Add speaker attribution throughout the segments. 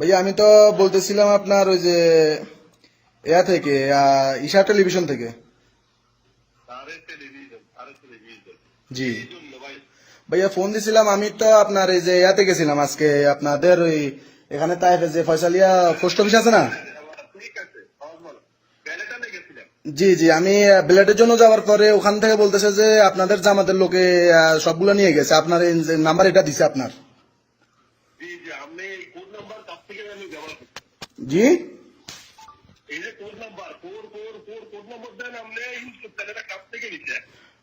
Speaker 1: ভাইয়া আমি তো বলতেছিলাম আপনার ওই যে এয়া থেকে ঈশা টেলিভিশন থেকে। জি। ভাইয়া ফোন দিছিলাম আমি তো আপনার এই যে ইয়াতে গেছিলাম আজকে আপনাদের ওই এখানে তাইফে যে ফয়সালিয়া পোস্ট অফিস আছে না?
Speaker 2: লেগেছিলেন
Speaker 1: জি জি আমি বিলেটের জন্য যাওয়ার পরে ওখান থেকে বলতেছে যে আপনাদের জামাতের লোকে সবগুলো নিয়ে গেছে। আপনার নাম্বার এটা দিছে আপনার
Speaker 2: জি জি আপনি এই কোড নাম্বার কাছ থেকে আমি ব্যবহার করছি
Speaker 1: জি
Speaker 2: এই যে code number four four four code number দেন আপনি ইউজ করতেন এটা কাছ থেকে নিচ্ছে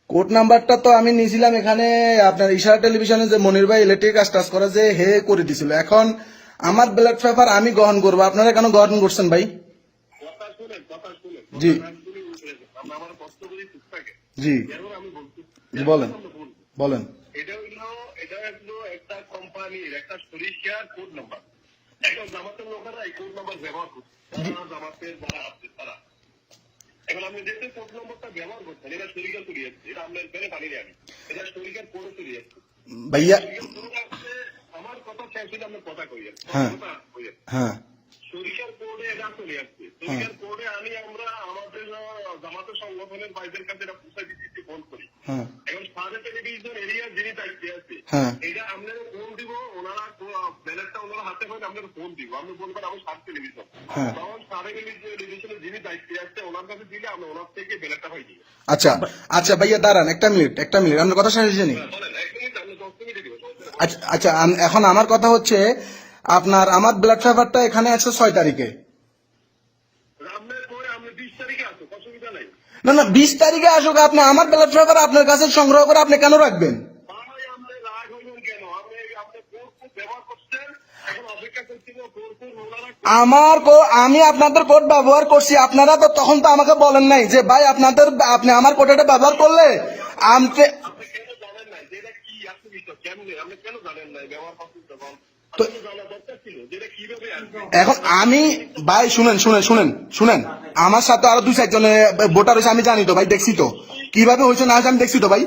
Speaker 1: কোড নাম্বারটা তো আমি নিয়েছিলাম এখানে আপনার ইশারা টেলিভিশনে যে মনির ভাই ইলেকট্রিক কাজ টাজ করে যে হে করে দিছিল। এখন আমার ব্যালট পেপার আমি গ্রহণ করব। আপনারা কেন গ্রহণ করছেন ভাই? জি। জি। জি, বলেন। বলেন।
Speaker 2: এটা হইল এটা একটা কোম্পানির একটা সরিষার কোড নাম্বার। এখন জামাতের লোকেরা এই কোড নাম্বার ব্যবহার করছে। জামাতের যারা আছে তারা। এখন আপনি যেহেতু কোড নাম্বারটা ব্যবহার করছেন? এটা সরিকার চলে যাচ্ছে এটা আপনার বেড়ে পানি আমি এটা সরিকার কোডে চলে যাচ্ছে
Speaker 1: ভাইয়া
Speaker 2: আমার কথা শেষ হলে আপনার কথা কই
Speaker 1: হ্যাঁ। হ্যাঁ।
Speaker 2: সরিকার কোডে এটা চলে যাচ্ছে সরিকার কোডে আমি আমরা আমাদের জামাতের সংগঠনের ভাইদের কাছে এটা পৌঁছে দিচ্ছি ফোন করি।
Speaker 1: হ্যাঁ
Speaker 2: এখন সাদা টেলিভিশন এরিয়া যিনি দায়িত্বে আছে
Speaker 1: হ্যাঁ।
Speaker 2: এটা আপনারা ফোন দিব ওনারা ব্যালেন্সটা ওনারা হাতে হয় আপনারা ফোন দিব। আপনি বলবেন আমি সাত টেলিভিশন
Speaker 1: হ্যাঁ।
Speaker 2: তখন টেলিভিশনের যিনি দায়িত্বে আছে ওনার কাছে দিলে আমরা ওনার থেকে ব্যালেন্সটা হয়ে দিই
Speaker 1: আচ্ছা আচ্ছা ভাইয়া দাঁড়ান একটা মিনিট একটা মিনিট। আপনার কথা শেষ হয়েছে নি?
Speaker 2: বলেন এক মিনিট আপনি দশ মিনিটে দিব
Speaker 1: আচ্ছা আচ্ছা এখন আমার কথা হচ্ছে আপনার আমার ব্লাড পেপারটা এখানে আছে ছয় তারিখে
Speaker 2: আপনার পরে আপনি বিশ তারিখে আসো অসুবিধা নাই
Speaker 1: না না বিশ তারিখে আসুক আপনি আমার ব্লাড পেপার আপনার কাছে সংগ্রহ করে আপনি কেন রাখবেন?
Speaker 2: কোর্ট কোর্ট
Speaker 1: আমার আমি আপনাদের কোড ব্যবহার করছি আপনারা তো তখন তো আমাকে বলেন নাই যে ভাই আপনাদের আপনি আমার কোডটা ব্যবহার করলে আমকে তো- এখন আমি ভাই শুনেন শুনেন শুনেন শুনেন। আমার সাথে আরও দুই চারজনে ভোটার হয়েছে আমি জানি তো ভাই দেখছি তো। কীভাবে হয়েছে না হয়েছে আমি দেখছি তো ভাই।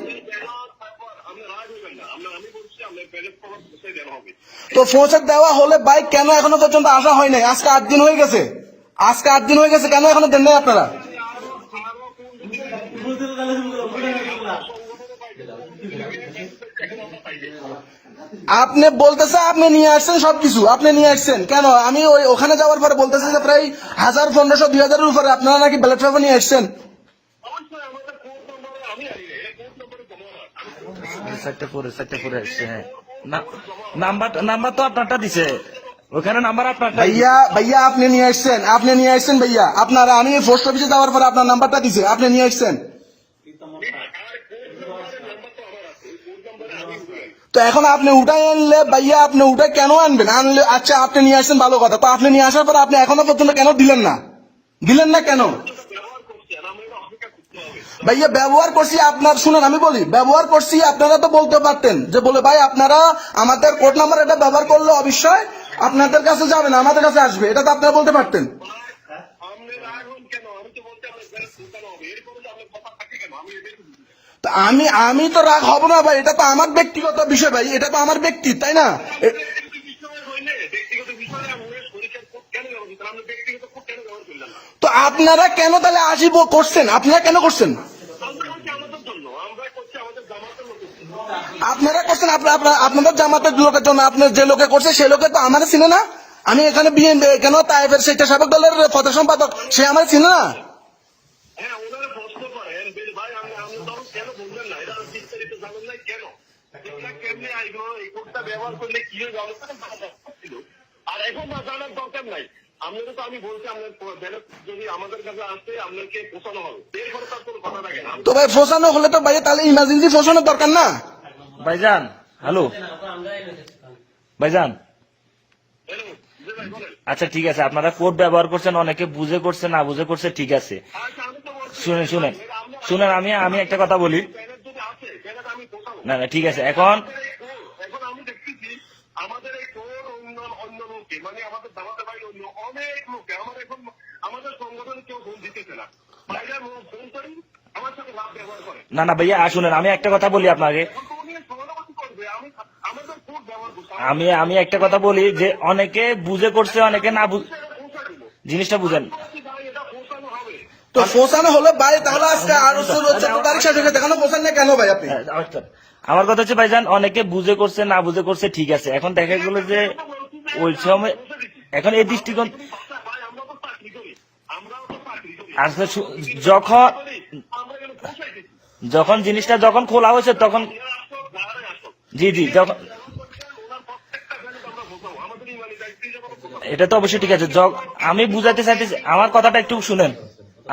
Speaker 1: তো পৌঁছে দেওয়া হলে ভাই কেন এখনও পর্যন্ত আসা হয় নাই? আজকে আট দিন হয়ে গেছে। আজকে আট দিন হয়ে গেছে কেন এখনও দেন নাই আপনারা
Speaker 2: আরও আরও কোন এখন আমরা পাইবে
Speaker 1: আপনি বলতেছে আপনি নিয়ে আসছেন সবকিছু। আপনি নিয়ে আসছেন। কেন? আমি ওই ওখানে যাওয়ার পরে বলতেছে যে প্রায় হাজার পনেরোশো দুই হাজারের উপরে আপনারা নাকি ব্যালট পেপার নিয়ে আসছেন।
Speaker 2: অবশ্যই আমাদের কোড নম্বরে আমি আনি এই কোড নম্বরে জমা
Speaker 3: সাইডটা করে সাইডটা করে আসছে হ্যাঁ। নাম্বার নাম্বার তো আপনারটা দিছে। ওখানে নাম্বার আপনারটা
Speaker 1: ভাইয়া ভাইয়া আপনি নিয়ে আসছেন। আপনি নিয়ে আসছেন ভাইয়া। আপনারা আমি পোস্ট অফিসে যাওয়ার পরে আপনার নাম্বারটা দিছে। আপনি নিয়ে আসছেন
Speaker 2: আর কোড নম্বরের নাম্বার তো আমার আছে ওই কোড নম্বরে আমি বলে
Speaker 1: তো এখন আপনি উঠাই আনলে ভাইয়া আপনি উঠাই কেন আনবেন? আনলে আচ্ছা আপনি নিয়ে আসছেন ভালো কথা। তো আপনি নিয়ে আসার পরে আপনি এখনও পর্যন্ত কেন দিলেন না? দিলেন না কেন? ভাইয়া, ব্যবহার করছি আপনার শুনেন, আমি বলি, ব্যবহার করছি, আপনারা তো বলতে পারতেন যে, বলে, ভাই, আপনারা আমাদের কোড নাম্বার এটা ব্যবহার করলে অবশ্যই আপনাদের কাছে যাবে না, আমাদের কাছে আসবে। এটা তো আপনারা বলতে পারতেন।
Speaker 2: তো আমি
Speaker 1: আমি তো রাগ হব না ভাই, এটা তো আমার ব্যক্তিগত বিষয় ভাই, এটা তো আমার ব্যক্তি, তাই না? তো আপনারা কেন তাহলে আসিব করছেন? আপনারা কেন করছেন। আপনারা করছেন আপনাদের জামাতের লোকের জন্য, আপনার যে লোকে করছে, সে লোকে তো আমার চিনে না? আমি এখানে বিএনপি কেন তাইফের সেটা সাবেক দলের ফটো সম্পাদক, সে আমার চিনে না
Speaker 2: হ্যাঁ ওনারা প্রশ্ন করেন যে ভাই আমি আপনি তখন কেন বললেন না এটা বিস্তারিত জানেন না কেন এটা কেমনে আইবো এই কোডটা ব্যবহার করলে কি হয়ে যাবে ছিল। আর এখন না জানার দরকার নাই। আপনাদের তো আমি বলছি আপনার যদি আমাদের কাছে আসে আপনাকে পৌঁছানো হবে। এরপরে তার কোনো কথা থাকে না।
Speaker 1: তো ভাই ফোসানো হলে তো ভাই তাহলে ইমার্জেন্সি ফোসানোর দরকার না?
Speaker 3: ভাইজান হ্যালো। ভাইজান।
Speaker 2: হ্যালো জি ভাই বলেন।
Speaker 3: আচ্ছা ঠিক আছে। আপনারা কোড ব্যবহার করছেন অনেকে বুঝে করছে না বুঝে করছে ঠিক আছে।
Speaker 2: আচ্ছা আমি তো
Speaker 3: শুনেন শুনেন। শুনেন আমি আমি একটা কথা বলি। না না ঠিক আছে। এখন
Speaker 2: আমাদের এই কোড অন্য অন্য লোকে মানে আমাদের দামাতে ভাই অন্য অনেক লোকে আমার এখন আমাদের সংগঠনে কেউ ফোন দিতেছে না। বাইরে ফোন করি আমার সাথে লাভ ব্যবহার করে
Speaker 3: না না ভাইয়া শুনেন আমি একটা কথা বলি আপনাকে।
Speaker 2: আমি
Speaker 3: আমি একটা কথা বলি যে অনেকে বুঝে করছে অনেকে না জিনিসটা বুঝেন।
Speaker 1: তো পৌঁছানো হলে ভাই তাহলে আজকে আরও চোদ্দ তারিখ শেষ হয়ে দেখানো পৌঁছান না কেন ভাই আপনি?
Speaker 3: হ্যাঁ। আমার কথা হচ্ছে, ভাইজান, অনেকে বুঝে করছে, না বুঝে করছে, ঠিক আছে। এখন দেখা গেল যে ওই সময় এখন এই দৃষ্টিকোণ আসলে যখন
Speaker 2: পৌঁছাই দিচ্ছি
Speaker 3: যখন জিনিসটা যখন খোলা হয়েছে, তখন জি জি, যখন এটা তো অবশ্যই ঠিক আছে। আমি বুঝাতে চাইতেছি আমার কথাটা একটু শুনেন।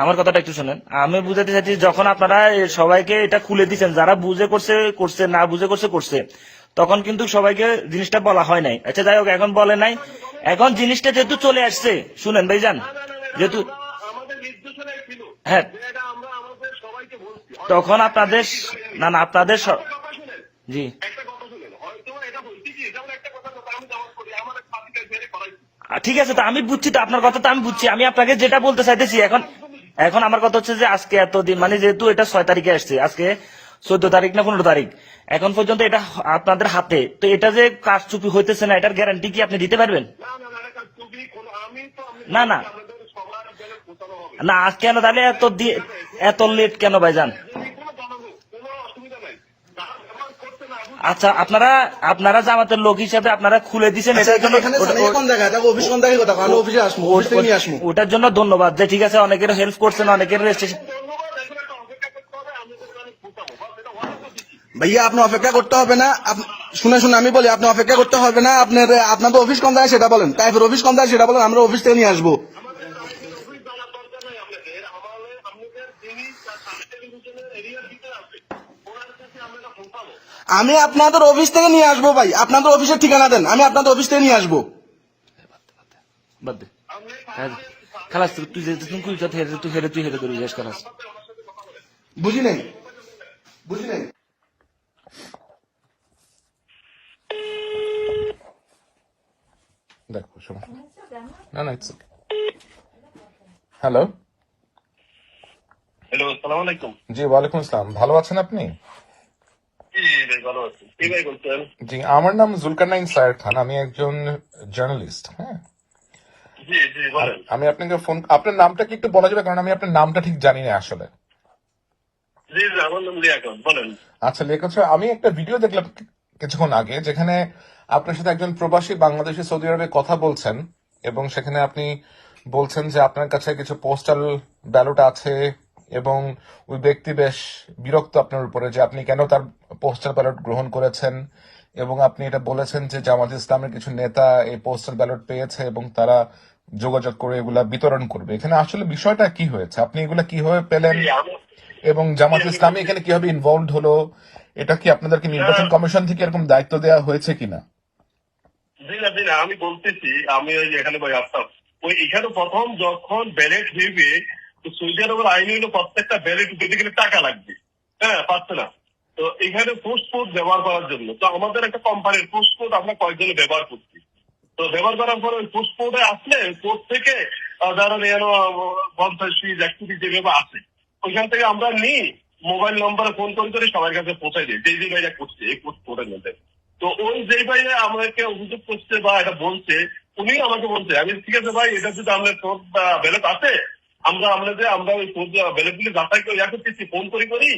Speaker 3: আমার কথাটা একটু শুনেন। আমি বুঝাতে চাইছি যখন আপনারা সবাইকে এটা খুলে দিচ্ছেন যারা বুঝে করছে করছে, না বুঝে করছে করছে, তখন কিন্তু সবাইকে জিনিসটা বলা হয় নাই। আচ্ছা যাই হোক, এখন বলে নাই। এখন জিনিসটা যেহেতু চলে আসছে, শুনেন যেহেতু
Speaker 2: আমাদের নির্দেশনায় ছিল
Speaker 3: হ্যাঁ। তখন আপনাদের না না, আপনাদের জি। ঠিক আছে, তো আমি বুঝছি, তো আপনার কথা তো আমি বুঝছি। আমি আপনাকে যেটা বলতে চাইতেছি, এখন এখন আমার কথা হচ্ছে যে আজকে এতদিন মানে যেহেতু এটা ছয় তারিখে আসছে আজকে চোদ্দ তারিখ না পনেরো তারিখ এখন পর্যন্ত এটা আপনাদের হাতে। তো এটা যে কাজ চুপি হইতেছে না এটার গ্যারান্টি কি আপনি দিতে পারবেন?
Speaker 2: না না না কোনো
Speaker 3: তাহলে এত দিয়ে এত লেট কেন ভাইজান
Speaker 2: তুমি কোনো জানাব কোনো অসুবিধা নাই যারা ব্যবহার করতে না বুঝ-
Speaker 3: আচ্ছা আপনারা আপনারা জামাতের লোক হিসাবে আপনারা খুলে দিচ্ছেন
Speaker 1: আচ্ছা,
Speaker 3: ওটার জন্য ধন্যবাদ। যে ঠিক আছে অনেকের হেল্প করছেন অনেকের রেজিস্ট্রেশন
Speaker 1: ভাইয়া আপনি অপেক্ষা করতে হবে না। শুনে শুনে আমি বলি আপনি অপেক্ষা করতে হবে না। আপনার আপনাদের অফিস কোন জায়গায় সেটা বলেন। টাইপের অফিস কোন জায়গায় সেটা বলেন আমরা অফিস থেকে নিয়ে আসব
Speaker 2: আমাদের আমাদের অফিস জানার দরকার নাই আপনাদের আমাদের আপনাদের যিনি সার্ভিস টেলিভিশনের এরিয়ার ভিতরে আছে ওনার কাছে আমরা এটা পৌঁছাবো
Speaker 1: আমি আপনাদের অফিস থেকে নিয়ে আসব ভাই। আপনাদের অফিসের ঠিকানা দেন। আমি আপনাদের অফিস থেকে নিয়ে আসব।
Speaker 3: বাদ দে খালাস তুই তুই যে তুই হেরে তুই হেরে তুই হেরে তুই জিজ্ঞেস খালাস।
Speaker 1: বুঝি নাই? বুঝি নাই?
Speaker 4: দেখো শোনো না না ইটস হ্যালো
Speaker 2: হ্যালো আসসালামু আলাইকুম।
Speaker 4: জি ওয়ালাইকুম আসসালাম। ভালো আছেন আপনি?
Speaker 2: জি
Speaker 4: আমার নাম জুলকারনাইন সায়ের খান আমি একজন জার্নালিস্ট হ্যাঁ? আমি আপনাকে ফোন আপনার নামটা কি একটু বলা যাবে? কারণ আমি আপনার নামটা ঠিক জানি না আসলে। আচ্ছা লেখক আমি একটা ভিডিও দেখলাম কিছুক্ষণ আগে যেখানে আপনার সাথে একজন প্রবাসী বাংলাদেশি সৌদি আরবে কথা বলছেন এবং সেখানে আপনি বলছেন যে আপনার কাছে কিছু পোস্টাল ব্যালট আছে এবং ওই ব্যক্তি বেশ বিরক্ত আপনার উপরে যে আপনি কেন তার পোস্টাল ব্যালট গ্রহণ করেছেন এবং আপনি এটা বলেছেন যে জামাত ইসলামের কিছু নেতা এই পোস্টাল ব্যালট পেয়েছে এবং তারা যোগাযোগ করে এগুলা বিতরণ করবে। এখানে আসলে বিষয়টা কি হয়েছে? আপনি এগুলা কীভাবে পেলেন? এবং জামাত ইসলামী এখানে কীভাবে ইনভলভ হলো? এটা কি আপনাদেরকে নির্বাচন কমিশন থেকে এরকম দায়িত্ব দেওয়া হয়েছে কিনা?
Speaker 2: জি না জি না আমি বলতেছি আমি ওই এখানে ভাই আসতাম। ওই এখানে প্রথম যখন ব্যালেট হইবে তো সৌদি আরবের আইন হইল প্রত্যেকটা ব্যালেট উঠতে গেলে টাকা লাগবে। হ্যাঁ পাচ্ছে না। তো এখানে পোস্ট কোড ব্যবহার করার জন্য, তো আমাদের একটা কোম্পানির পোস্ট কোড আমরা কয়েকজনে ব্যবহার করছি। তো ব্যবহার করার পরে পোস্ট কোডে আসলে কোড থেকে ধরেন যেন পঞ্চাশ যেভাবে আসে ওইখান থেকে আমরা নিই মোবাইল নম্বরে ফোন করে করে সবার কাছে পৌঁছাই দিই যে যে ভাইরা করছে, এই পোস্ট কোডের মধ্যে। তো ওই যেই ভাইরা আমাকে অভিযোগ করছে বা এটা বলছে উনি আমাকে বলছে, আমি ঠিক আছে ভাই, এটা যদি বা ব্যালেট আছে আমরা আপনাদের আমরা ওই কোড ব্যালেট যাচাই করে ইয়া করতেছি ফোন করি করি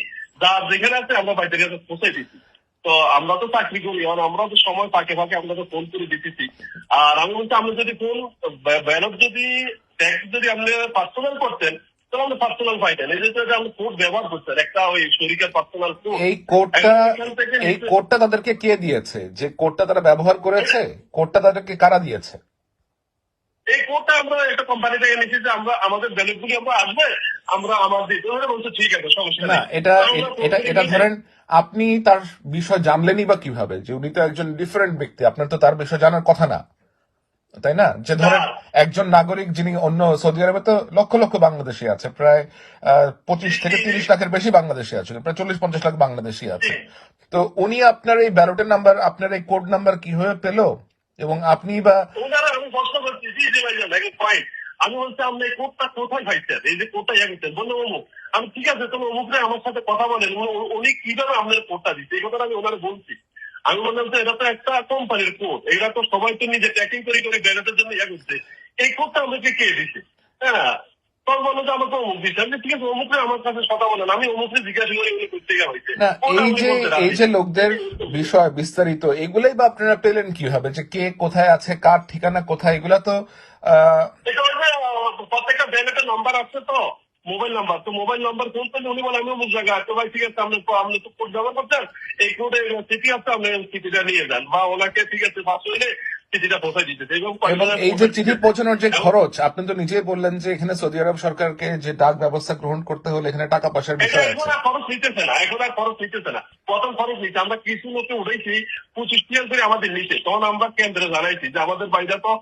Speaker 2: যা যেখানে আছে আমরা বাইরের কাছে পৌঁছাই দিচ্ছি তো আমরা তো চাকরি করি আর আমরা তো সময় ফাঁকে ফাঁকে আমরা তো ফোন করে দিতেছি। আর আমি বলছি আপনি যদি ফোন ব্যালট যদি ট্যাক্স যদি আপনি পার্সোনাল করতেন তাহলে পার্সোনাল পাইতেন। এই যে যে আপনি কোড ব্যবহার করছেন একটা ওই শরীরের পার্সোনাল কোড
Speaker 4: এই কোডটা এই কোডটা তাদেরকে কে দিয়েছে? যে কোডটা তারা ব্যবহার করেছে? কোডটা তাদেরকে কারা দিয়েছে?
Speaker 2: এই কোডটা আমরা একটা কোম্পানি থেকে নিচ্ছি যে আমরা আমাদের গুলি আমরা আসবে আমরা ওরা বলছে ঠিক আছে সমস্যা
Speaker 4: না এটা এটা এটা ধরেন আপনি তার বিষয় জানলেনই বা কীভাবে যে উনি তো একজন ডিফারেন্ট ব্যক্তি আপনার তো তার বিষয় জানার কথা না তাই না? যে ধরেন একজন নাগরিক যিনি অন্য সৌদি আরবে তো লক্ষ লক্ষ বাংলাদেশি আছে প্রায় পঁচিশ থেকে তিরিশ লাখের বেশি বাংলাদেশি আছে প্রায় চল্লিশ পঞ্চাশ লাখ বাংলাদেশি আছে। তো উনি আপনার এই ব্যালটের নাম্বার আপনার এই কোড নাম্বার কীভাবে পেল? এবং আপনি বা
Speaker 2: আমি প্রশ্ন করছি আমি বলছি, আপনি কোর্টটা কোথায় পাইছেন? এই যে কোর্টটা ইয়ে করছেন বলল অমুক। আমি ঠিক আছে তুমি অমুকরে আমার সাথে কথা বলেন। উনি কীভাবে আপনার কোর্টটা দিচ্ছে? এই কথাটা আমি ওনারা বলছি। আমি বললাম যে এটা তো একটা কোম্পানির কোর্ট এটা তো সবাই তো নিজে ট্যাকিং করে করে ব্যালেন্সের জন্য ইয়ে করছে। এই কোর্টটা আমাকে কে দিচ্ছে হ্যাঁ তখন বলল যে আমাকে অমুক দিচ্ছে। আমি ঠিক আছে অমুকরে আমার কাছে কথা বলেন আমি অমুকরে জিজ্ঞাসা করে এগুলো করতে গিয়ে হয়েছে।
Speaker 4: এই যে এই যে লোকদের বিষয় বিস্তারিত এগুলাই বা আপনারা পেলেন কীভাবে? যে কে কোথায় আছে কার ঠিকানা কোথায় এগুলা তো
Speaker 2: প্রত্যেকটা ব্যাংকের নাম্বার আছে তো মোবাইল নাম্বার তো মোবাইল নাম্বার ফোন করলে উনি বলে আমি অমুক জায়গায় তো ভাই ঠিক আছে আপনি তো আপনি তো কোড ব্যবহার করছেন। এই কোডে চিঠি আছে আপনি চিঠিটা নিয়ে যান। বা ওনাকে ঠিক আছে পাঁচশো হইলে চিঠিটা পৌঁছাই দিতেছে এবং
Speaker 4: এই যে চিঠি পৌঁছানোর যে খরচ আপনি তো নিজেই বললেন যে এখানে সৌদি আরব সরকারকে যে ডাক ব্যবস্থা গ্রহণ করতে হলে এখানে টাকা পয়সার বিষয়
Speaker 2: এখন
Speaker 4: আছে।
Speaker 2: আর খরচ নিতেছে না এখন আর খরচ নিতেছে না। প্রথম খরচ নিচ্ছে আমরা কিছু লোকে উঠেছি পঁচিশ টিয়ার করে আমাদের নিচে তখন আমরা কেন্দ্রে জানাইছি যে আমাদের বাইরে তো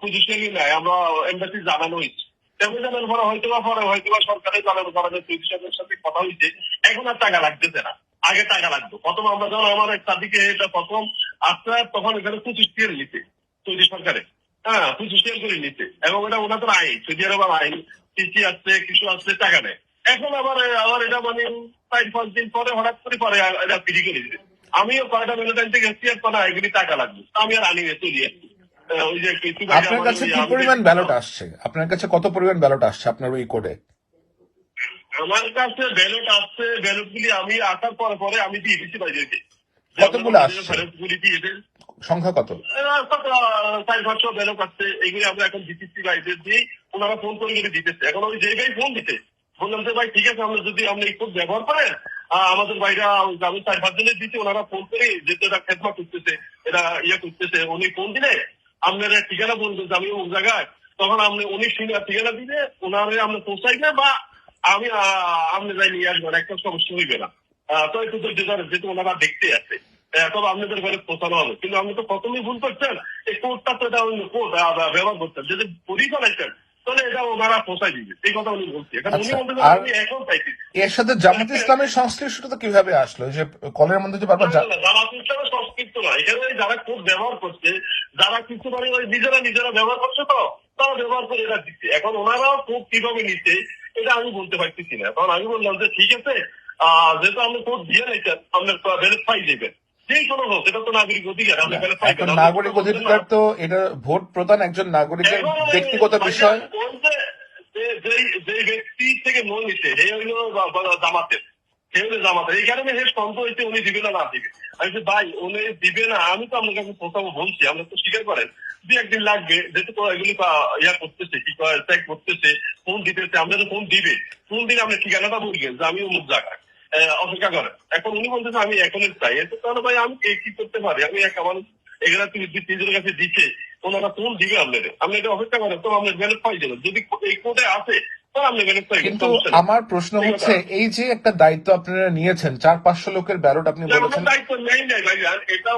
Speaker 2: পঁচিশ টিয়ারই নাই আমরা এম্বাসি জানানো হয়েছে জানানোর পরে হয়তো বা পরে হয়তো বা সরকারের জানানো করা যে পঁচিশ সাথে কথা হয়েছে এখন আর টাকা লাগতেছে না আগে টাকা লাগতো। প্রথম আমরা যখন আমার এক সাদিকে এটা প্রথম আসতে তখন এখানে পঁচিশ টিয়ার নিতে সৌদি সরকারে। হ্যাঁ পঁচিশ টিয়ার করে নিতে। এবং এটা ওনাদের আইন সৌদি আরব আইন চিঠি আসছে কিছু আসছে টাকা নেয় এখন আবার আবার এটা মানে চার পাঁচ দিন পরে হঠাৎ করে পরে এটা ফ্রি করে দিবে। আমিও কয়টা মিনিট থেকে এসছি আর না এগুলি টাকা লাগবে। আমি আর আনি চলি আসছি আহ, ওই যে কিছু বাইরে
Speaker 4: আপনার কাছে কি পরিমাণ ব্যালট আসছে? আপনার কাছে কত পরিমাণ ব্যালট আসছে আপনার ওই কোডে
Speaker 2: আমার কাছে ব্যালট আসছে ব্যালট গুলি আমি আসার পরে পরে আমি দিয়ে দিচ্ছি বাইরেকে
Speaker 4: কতগুলো আসছে? সংখ্যা কত?
Speaker 2: এগুলি আমরা এখন দিতেছি দিয়ে ওনারা ফোন করে করে দিতেছে। এখন ওই যে ভাই ফোন দিতে। বললাম যে ভাই ঠিক আছে আমরা যদি আপনি এই কোড ব্যবহার করেন আমাদের বাইরে আমি চার পাঁচ জনের দিচ্ছি ওনারা ফোন করে যেহেতু এটা খেদমা করতেছে এটা ইয়ে করতেছে উনি ফোন দিলে আপনার ঠিকানা বলবেন যে আমি ওই জায়গায়। তখন আপনি উনি ঠিকা- ঠিকানা দিলে ওনারে আপনি পৌঁছাইবে বা আমি আপনি যাই নিয়ে আসবেন একটা সমস্যা হইবে না। তো একটু ধৈর্য ধরে যেহেতু ওনারা দেখতে আছে তবে আপনাদের ঘরে পৌঁছানো হবে। কিন্তু আপনি তো প্রথমেই ভুল করছেন। এই কোডটা তো এটা অন্য কোড ব্যবহার করছেন। যদি পরি উনি
Speaker 4: আচ্ছা, এর সাথে জামাত ইসলামের সংশ্লিষ্টতা কীভাবে আসলো? যে কলের মধ্যে যে বারবার
Speaker 2: জামাত ইসলামের না এখানে যারা কোড ব্যবহার করছে যারা কিছু মানে ওই নিজেরা নিজেরা ব্যবহার করছে তো তারা ব্যবহার করে এটা দিচ্ছে। এখন ওনারাও কোড কীভাবে নিচ্ছে এটা আমি বলতে পারতেছি না তখন আমি বললাম যে ঠিক আছে যেহেতু আপনি ভোট দিয়ে নিচ্ছেন আপনার ব্যালেন্স পাই তো নাগরিক অধিকার
Speaker 4: তো এটা ভোট প্রদান একজন নাগরিকের ব্যক্তিগত বিষয়।
Speaker 2: যে ব্যক্তি থেকে মন নিচ্ছে সে হইল জামাতের। সে হইল এই কারণে হে সন্দেহ হয়েছে উনি দিবে না না দিবে। আমি বলছি, ভাই উনি দিবে না আমি তো আপনার কাছে প্রথম বলছি আমরা তো স্বীকার করেন। দু একদিন লাগবে যেহেতু এগুলি ইয়া করতেছে কি চেক করতেছে ফোন দিতেছে আমরা তো ফোন দিবে। ফোন দিলে আপনি ঠিকানাটা বলবেন যে আমি অমুক জায়গায় অপেক্ষা করেন। এখন উনি বলতেছে আমি এখনই চাই। এতে তাহলে ভাই আমি কি করতে পারি? আমি এক আমার এগুলা তুমি তিনজনের কাছে দিচ্ছে ওনারা ফোন দিবে আপনাদের। আপনি এটা অপেক্ষা করেন তো আপনার ব্যালেন্স পাই যাবেন যদি এই কোডে আছে
Speaker 4: কিন্তু আমার প্রশ্ন হচ্ছে এই যে একটা দায়িত্ব আপনারা নিয়েছেন চার পাঁচশো লোকের ব্যালট আপনি বলেছেন।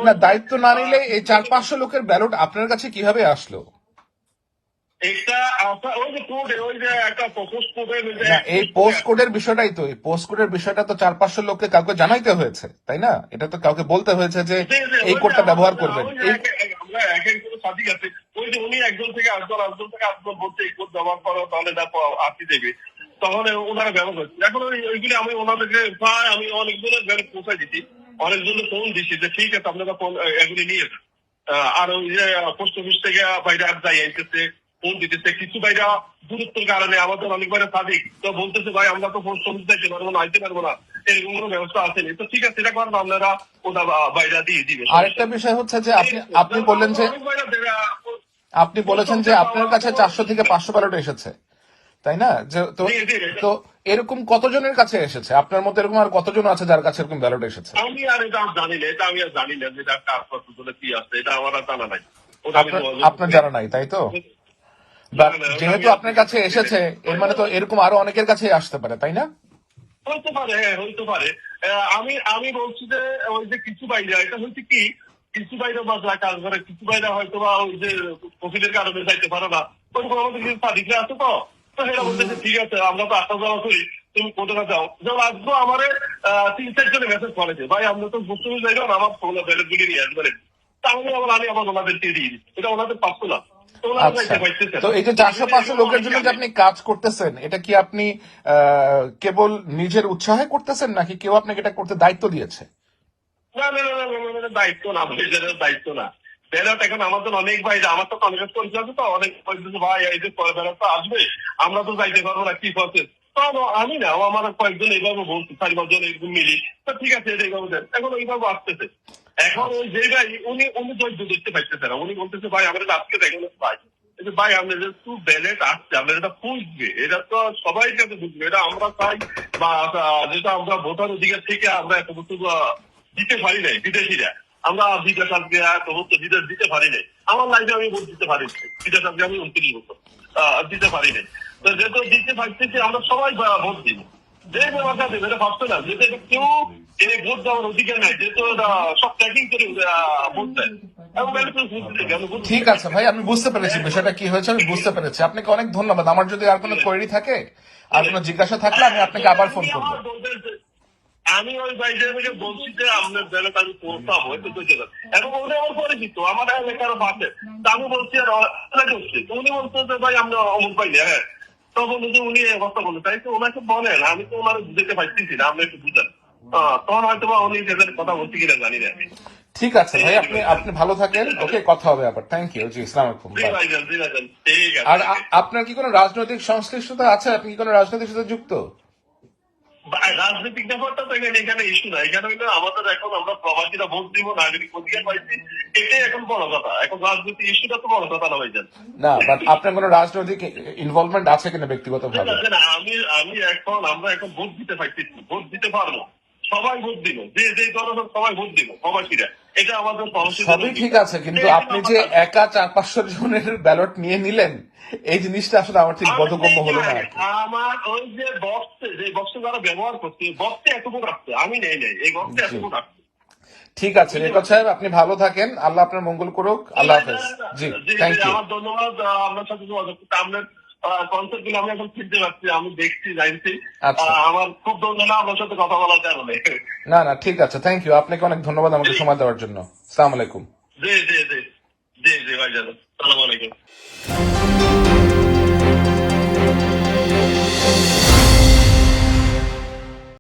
Speaker 4: না দায়িত্ব না নিলে এই চার পাঁচশো লোকের ব্যালট আপনার কাছে কীভাবে আসলো? না এই পোস্ট কোডের বিষয়টাই তো এই পোস্ট কোডের বিষয়টা তো চার পাঁচশো লোককে কাউকে জানাইতে হয়েছে তাই না? এটা তো কাউকে বলতে হয়েছে যে এই কোডটা ব্যবহার করবেন।
Speaker 2: ওই যে উনি একজন থেকে আসবেন থেকে আসবেন বলতে এই কোড ব্যবহার করো তাহলে এটা আসি দেবে তখন ওনারা ব্যবহার করছে। এখন ওইগুলি আমি ওনাদেরকে প্রায় আমি অনেকজনের পৌঁছাই দিচ্ছি অনেকজনের ফোন দিচ্ছি যে ঠিক আছে আপনারা এগুলি নিয়ে যান। আর ওই যে পোস্ট অফিস থেকে বাইরে আর যাই আইতেছে ফোন দিতেছে। কিছু বাইরে দূরত্বের কারণে আমাদের অনেক বাইরে সাদিক তো বলতেছে ভাই আমরা তো পোস্ট অফিস যাইতে পারব না আইতে পারব না। এরকম কোনো ব্যবস্থা আসেনি তো ঠিক আছে এটা করেন আপনারা ওটা বাইরে দিয়ে দিবে।
Speaker 4: আরেকটা বিষয় হচ্ছে যে আপনি আপনি বললেন যে আপনি বলেছেন যে আপনার কাছে চারশো থেকে পাঁচশো ব্যালট এসেছে। তাই না? যে তো। তো এরকম কতজনের কাছে এসেছে? আপনার মধ্যে এরকম আর কতজন আছে যার কাছে এরকম ব্যালট এসেছে?
Speaker 2: আমি আর এটা জানি না এটা আমি আর জানি না যে এটা কাজ কি আছে এটা আমার জানা নাই।
Speaker 4: আপনার। জানা নাই তাই তো? যেহেতু আপনার কাছে এসেছে এর মানে তো এরকম আরও অনেকের কাছে আসতে পারে তাই না?
Speaker 2: হইতে পারে হ্যাঁ হইতে পারে। আমি আমি বলছি যে ওই যে কিছু বাইরে এটা হচ্ছে কি কিছু বাইরে বা যা কাজ করে কিছু বাইরে হয়তো বা ওই যে কফিলের কারণে যাইতে পারে না। ওরকম আমাদের কিছু সাদিকরা আছে তো তো সেটা বলতেছে ঠিক আছে আমরা তো আসা যাওয়া করি তুমি কোথাও যাও। যেমন আজকে আমার তিন চার জনে মেসেজ করেছে ভাই আমরা তো বুঝতে যাইবেন আমার ফোনে নিয়ে আসবেন তাহলে আবার আমি আবার ওনাদেরকে দিয়ে দিই। এটা ওনাদের না। তো
Speaker 4: আচ্ছা।
Speaker 2: পারতেছে না।
Speaker 4: তো এই যে চারশো পাঁচশো লোকের জন্য যে আপনি কাজ করতেছেন এটা কি আপনি আহ, কেবল নিজের উৎসাহে করতেছেন নাকি কেউ আপনাকে এটা করতে দায়িত্ব দিয়েছে?
Speaker 2: না না না না, না, দায়িত্ব না দায়িত্ব না। ব্যালট এখন আমাদের অনেক ভাই আমার তো কনগ্রেস করেছে আছে তো অনেক ভাই এই যে ব্যালট তো আসবে আমরা তো যাইতে পারব না কি প্রসেস আমি না আমার কয়েকজন এইভাবে বলছি চারি পাঁচজন এরকম মিলি। তো ঠিক আছে এইভাবে দেন। এখন ওইভাবে আসতেছে। এখন ওই যে ভাই উনি উনি ধৈর্য দেখতে পাইতেছে না। উনি বলতেছে ভাই আমাদের আজকে দেখেন ভাই। ভাই যে টু ব্যালেট আসছে আমাদের এটা বুঝবে এটা তো সবাই কাছে বুঝবে এটা আমরা চাই বা যেটা আমরা ভোটার অধিকার থেকে আমরা এত বছর দিতে পারি নাই বিদেশিরা। আমরা বিদেশ আজকে বছর বিদেশ দিতে পারি নাই। আমার লাইফে আমি ভোট দিতে পারি নাই। বিদেশ আজকে আমি উনত্রিশ বছর দিতে পারি নাই। তো যেহেতু দিতে পারতেছি আমরা সবাই ভোট দিব। যে ব্যবস্থা দেবে এটা ভাবছে না। যেহেতু এটা কেউ এই ভোট দেওয়ার অধিকার নাই যেহেতু সব ট্র্যাকিং করে ভোট দেয়।
Speaker 4: ঠিক আছে ভাই আমি বুঝতে পেরেছি বিষয়টা কি হয়েছে আমি বুঝতে পেরেছি। আপনাকে অনেক ধন্যবাদ। আমার যদি আর কোনো কোয়েরি থাকে আর কোনো জিজ্ঞাসা থাকলে আমি আপনাকে আবার ফোন করব।
Speaker 2: আমি ওই বাইরে থেকে বলছি যে আপনার বেলাটা আমি পৌঁছাবো একটু বুঝে যান এবং উনি আমার পরিচিত আমার এলাকার পাশে তা আমি বলছি আর হচ্ছে তো উনি বলছে যে ভাই আমরা অমুক পাই হ্যাঁ। তো বলল যে উনি বলে। তাই তো ওনাকে বলেন আমি তো ওনার বুঝতে পারতেছি না আপনি একটু বুঝেন। তখন হয়তো বা উনি কথা বলছি কিনা জানি না আমি।
Speaker 4: ঠিক আছে ভাই আপনি আপনি ভালো থাকেন। ওকে কথা হবে আবার। থ্যাংক ইউ জি ইসলাম আর আপনার কি কোনো রাজনৈতিক সংশ্লিষ্টতা আছে? আপনি কি কোনো রাজনৈতিক সাথে যুক্ত?
Speaker 2: রাজনৈতিক ব্যাপারটা তো এখানে এখানে ইস্যু না। এখানে হইলে আমাদের এখন আমরা প্রবাসীরা ভোট দিব নাগরিক অধিকার পাইছি। এটাই এখন বড় কথা। এখন রাজনৈতিক ইস্যুটা তো বড় কথা না ভাইজান।
Speaker 4: না বাট আপনার কোনো রাজনৈতিক ইনভলভমেন্ট আছে কিনা ব্যক্তিগত ভাবে
Speaker 2: না আমি আমি এখন আমরা এখন ভোট দিতে পারতেছি ভোট দিতে পারব। সবাই ভোট দিব। যে যে ধরনের সবাই ভোট দিব প্রবাসীরা। এটা আমাদের
Speaker 4: সবই ঠিক আছে কিন্তু আপনি যে একা চার পাঁচশো জনের ব্যালট নিয়ে নিলেন এই জিনিসটা আসলে আমার ঠিক বোধগম্য হলো না
Speaker 2: আমার ওই যে বক্সে যে বক্সে যারা ব্যবহার করছে বক্সে এতটুকু রাখছে আমি নেই নেই এই বক্সে এতটুকু রাখছে।
Speaker 4: ঠিক আছে রেকর্ড সাহেব আপনি ভালো থাকেন আল্লাহ আপনার মঙ্গল করুক আল্লাহ হাফেজ। জি থ্যাংক ইউ
Speaker 2: ধন্যবাদ আপনার সাথে যোগাযোগ কনসার্টগুলো আমি এখন ফিরতে পারছি আমি দেখছি জানছি।
Speaker 4: আচ্ছা।
Speaker 2: আমার খুব ধন্যবাদ আপনার সাথে কথা বলার কারণে।
Speaker 4: না না ঠিক আছে থ্যাংক ইউ আপনাকে অনেক ধন্যবাদ আমাকে সময় দেওয়ার জন্য। সালাম আলাইকুম।
Speaker 2: জি জি জি। জি জি ভাই জানো সালাম আলাইকুম।